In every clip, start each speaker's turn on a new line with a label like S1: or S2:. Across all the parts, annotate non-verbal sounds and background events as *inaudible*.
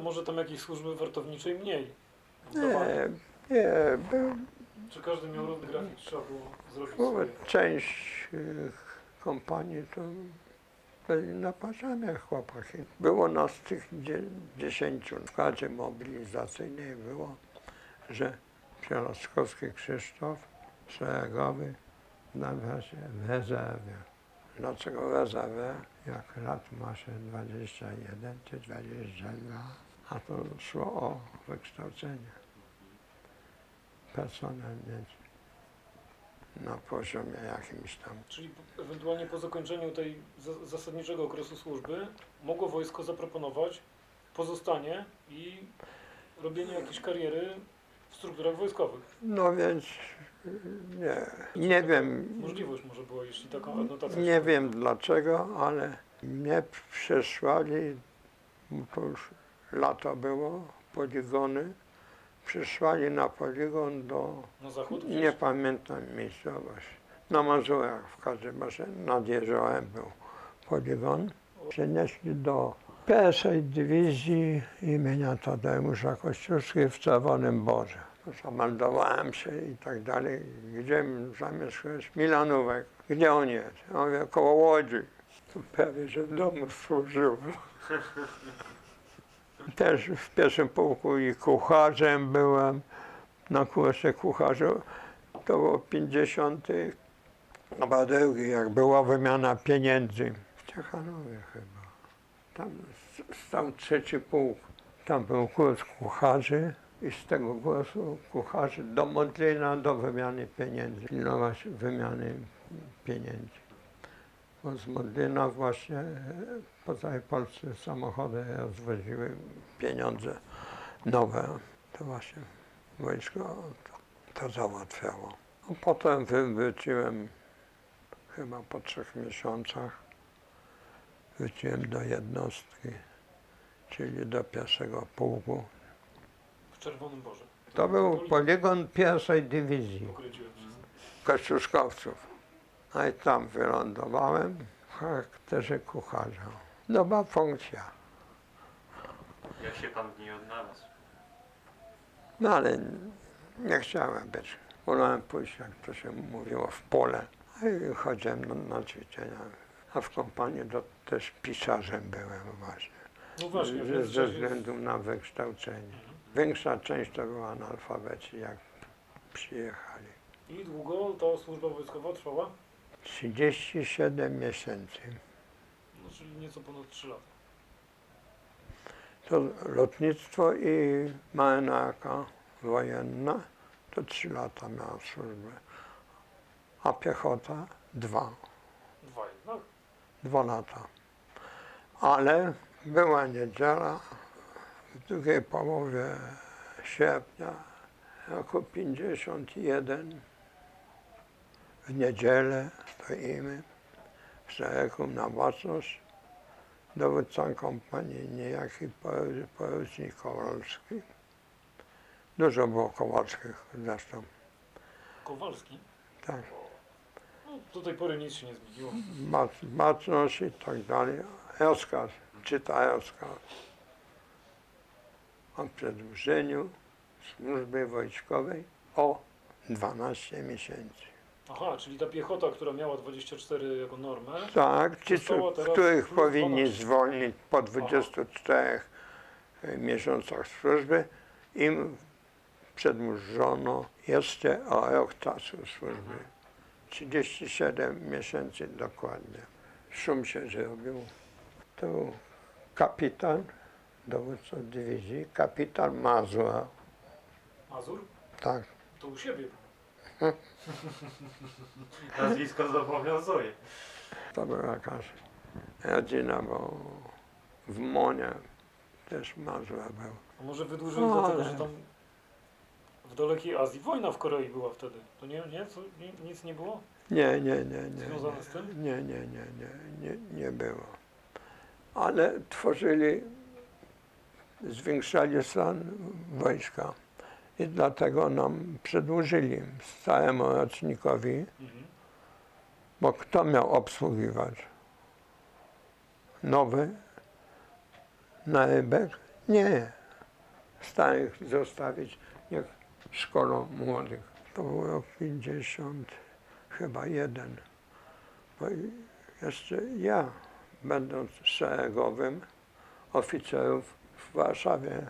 S1: może tam jakiejś służby wartowniczej mniej.
S2: Nie, nie, był,
S1: Czy każdy miał różny grafik, trzeba było zrobić
S2: była
S1: swoje.
S2: część y, kompanii, to byli na poziomie chłopaki. Było nas tych dzie, dziesięciu. W składzie mobilizacyjnej było, że Przelaskowski Krzysztof, szeregowy, znalazł się w rezerwie. Dlaczego w rezerwie? Jak lat ma się 21 czy 22, a to szło o wykształcenie. Personel mieć na poziomie jakimś tam.
S1: Czyli ewentualnie po zakończeniu tej za- zasadniczego okresu służby mogło wojsko zaproponować pozostanie i robienie jakiejś kariery w strukturach wojskowych.
S2: No więc y, nie, nie wiem,
S1: Możliwość może była, jeśli taką adnotację.
S2: nie wiem dlaczego, ale mnie przesłali, to już lato było, poligony, przysłali na poligon do,
S1: Na zachód?
S2: nie pamiętam miejscowość, na Mazurach w każdym razie, nad jeziorem był poligon. Przenieśli do pierwszej dywizji imienia Tadeusza Kościuszki w Czerwonym Borze. Zameldowałem się i tak dalej. Gdzie zamieszkałeś? Milanówek. Gdzie on jest? Ja mówię, koło Łodzi. To prawie, że w domu służył. *laughs* Też w pierwszym pułku i kucharzem byłem. Na kursie kucharzu to było 50 chyba drugi, jak była wymiana pieniędzy. W Ciechanowie chyba. Tam stał trzeci pułk. Tam był kurs kucharzy i z tego kursu kucharzy do Modlina do wymiany pieniędzy. Pilnować wymiany pieniędzy. Bo z Modlina właśnie e, po całej Polsce samochody rozwoziły pieniądze nowe. To właśnie wojsko to, to załatwiało. A potem wy- wróciłem chyba po trzech miesiącach wróciłem do jednostki, czyli do pierwszego pułku.
S1: W Czerwonym Borze.
S2: To był poligon pierwszej dywizji kościuszkowców. No i tam wylądowałem w charakterze kucharza. Nowa funkcja.
S3: Jak się pan w niej odnalazł?
S2: No ale nie chciałem być. Wolałem pójść, jak to się mówiło, w pole. I chodziłem na, na ćwiczenia. A w kompanii to też pisarzem byłem właśnie.
S1: No właśnie,
S2: Ze, ze względu na wykształcenie. Większa część to była analfabeci, jak przyjechali.
S1: I długo ta służba wojskowa trwała?
S2: 37 miesięcy.
S1: No, czyli nieco ponad 3 lata.
S2: To lotnictwo i marynarka wojenna to 3 lata miała służbę. A piechota dwa.
S1: Dwa jednak.
S2: dwa lata. Ale była niedziela, w drugiej połowie sierpnia, jako 51, w niedzielę stoimy w szeregu na baczność. Dowódca kompanii niejaki poru- porucznik Kowalski. Dużo było Kowalskich zresztą,
S1: Kowalski.
S2: tak.
S1: No, do tej pory nic się nie zmieniło.
S2: baczność i tak dalej. Rozkaz, czyta rozkaz o przedłużeniu służby wojskowej o 12 miesięcy.
S1: Aha, czyli ta piechota, która miała 24 jako normę,
S2: Tak, ci, których powinni
S1: 12.
S2: zwolnić po 24 miesiącach służby, im przedłużono jeszcze o rok czasu służby. 37 miesięcy dokładnie. Szum się zrobił. To był kapitan, dowódca dywizji, kapitan Mazur.
S1: Mazur,
S2: Tak,
S1: to u siebie. *laughs*
S3: Nazwisko zobowiązuje.
S2: to była jakaś rodzina, bo w Monie też Mazur był.
S1: A może wydłużyli
S2: No,
S1: dlatego,
S2: ale-
S1: że tam w dalekiej Azji wojna w Korei była wtedy. To nie, nie? Co, nie nic nie było?
S2: Nie, nie, nie, nie.
S1: Związane z tym?
S2: Nie, nie, nie, nie, nie, nie było. Ale tworzyli, zwiększali stan wojska i dlatego nam przedłużyli całemu rocznikowi, bo kto miał obsługiwać? Nowy na rybek? Nie. Starych zostawić, niech szkolą młodych. To był rok 50, chyba jeden. Bo jeszcze ja, będąc szeregowym oficerów w Warszawie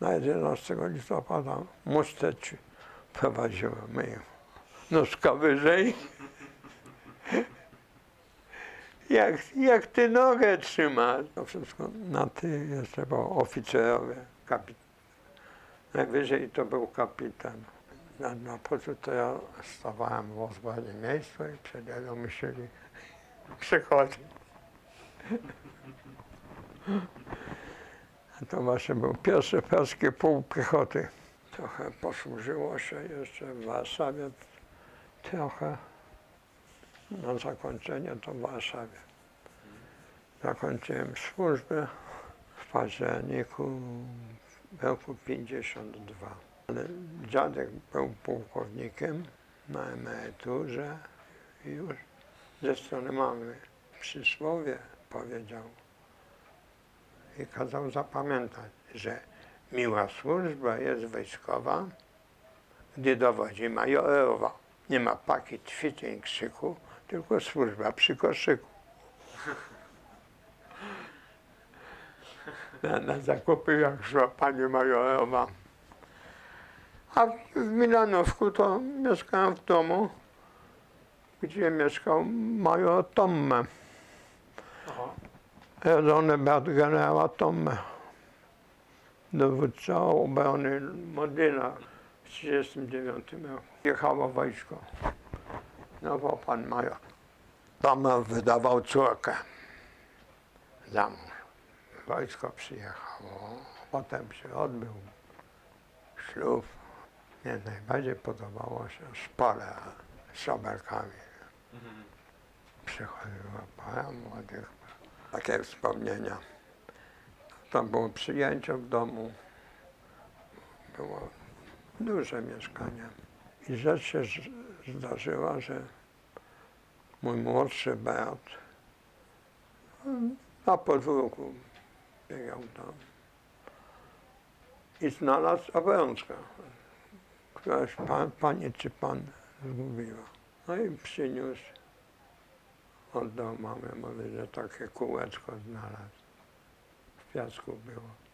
S2: na 11 listopada musteci prowadziłem ich nóżka wyżej. Jak, jak ty nogę trzymasz? To wszystko na ty jeszcze było oficerowie, kapit. Najwyżej to był kapitan. Na, na poczu to ja stawałem w odpowiednim miejscu i przed niego myśleli przychodzi. To właśnie był pierwszy polski pułk piechoty. Trochę posłużyło się jeszcze w Warszawie, trochę na zakończenie to w Warszawie. Zakończyłem służbę w październiku roku 52. Ale dziadek był pułkownikiem na emeryturze i już ze strony mamy przysłowie powiedział i kazał zapamiętać, że miła służba jest wojskowa, gdy dowodzi majorowa. Nie ma paki ćwiczeń krzyku, tylko służba przy koszyku. Na, na zakupy jak szła pani majorowa. A w Milanówku to mieszkałem w domu, gdzie mieszkał major Tomme,
S1: Aha.
S2: Rodzony brat generała Tomme, dowódca obrony Modlina w 1939 roku. Jechało wojsko. No bo pan major Tomme wydawał córkę za mąż. Wojsko przyjechało, potem się odbył ślub. Mnie najbardziej podobało się szpale z szabelkami.
S3: Mhm.
S2: Przychodziła para młodych. Takie wspomnienia. To było przyjęcie w domu. Było duże mieszkanie. I rzecz się zdarzyła, że mój młodszy brat na podwórku biegał tam i znalazł obrączkę, któraś pan, pani czy pan zgubiła. No i przyniósł oddał mamę, mówi, że takie kółeczko znalazł. W piasku było.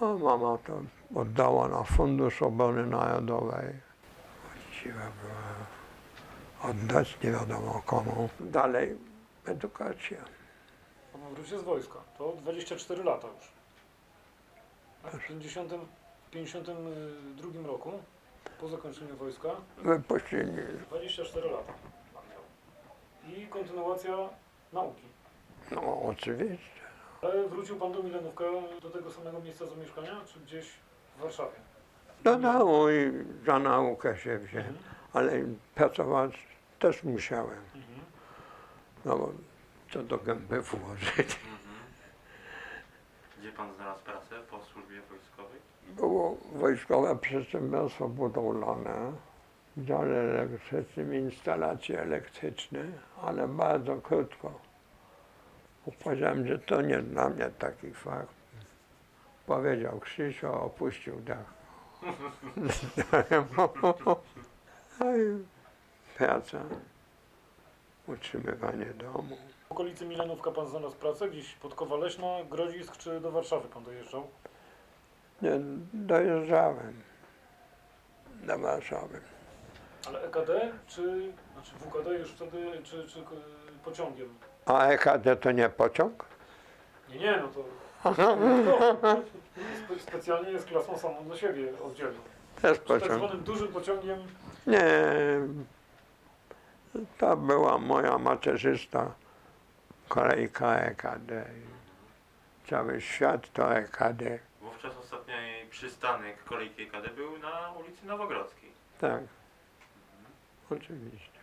S2: A mama to oddała na Fundusz Obrony Narodowej. Właściwa była oddać nie wiadomo komu. Dalej edukacja.
S1: Pan wrócił z wojska. To 24 lata już. A w 50, 52 roku, po zakończeniu wojska,
S2: Wypuścili
S1: 24 lata. I kontynuacja nauki.
S2: No oczywiście.
S1: Ale wrócił pan do Milenówka, do tego samego miejsca zamieszkania, czy gdzieś w Warszawie?
S2: Do domu i za naukę się wziąłem,
S1: Mhm.
S2: ale pracować też musiałem.
S1: Mhm.
S2: No bo co do gęby włożyć.
S3: Mhm. Gdzie pan znalazł pracę po służbie wojskowej?
S2: Było wojskowe przedsiębiorstwo budowlane, dziale elektrycznym, instalacje elektryczne, ale bardzo krótko. Powiedziałem, że to nie dla mnie taki fach. Powiedział Krzysiu, opuścił dach. *laughs* No i praca, utrzymywanie domu.
S1: W okolicy Milenówka pan znalazł pracę, gdzieś pod Kowaleśna, Grodzisk, czy do Warszawy pan dojeżdżał?
S2: Nie, dojeżdżałem do Warszawy.
S1: Ale EKD, czy, znaczy WKD już wtedy, czy, czy e, pociągiem?
S2: A EKD to nie pociąg?
S1: Nie, nie, no to *laughs* Spe- specjalnie jest klasą samą dla siebie oddzielną.
S2: Też
S1: tak
S2: pociąg.
S1: zwanym dużym pociągiem
S2: Nie, to była moja macierzysta, kolejka EKD. Cały świat to EKD.
S3: Wówczas ostatni przystanek kolejki KD był na ulicy Nowogrodzkiej.
S2: Tak, oczywiście.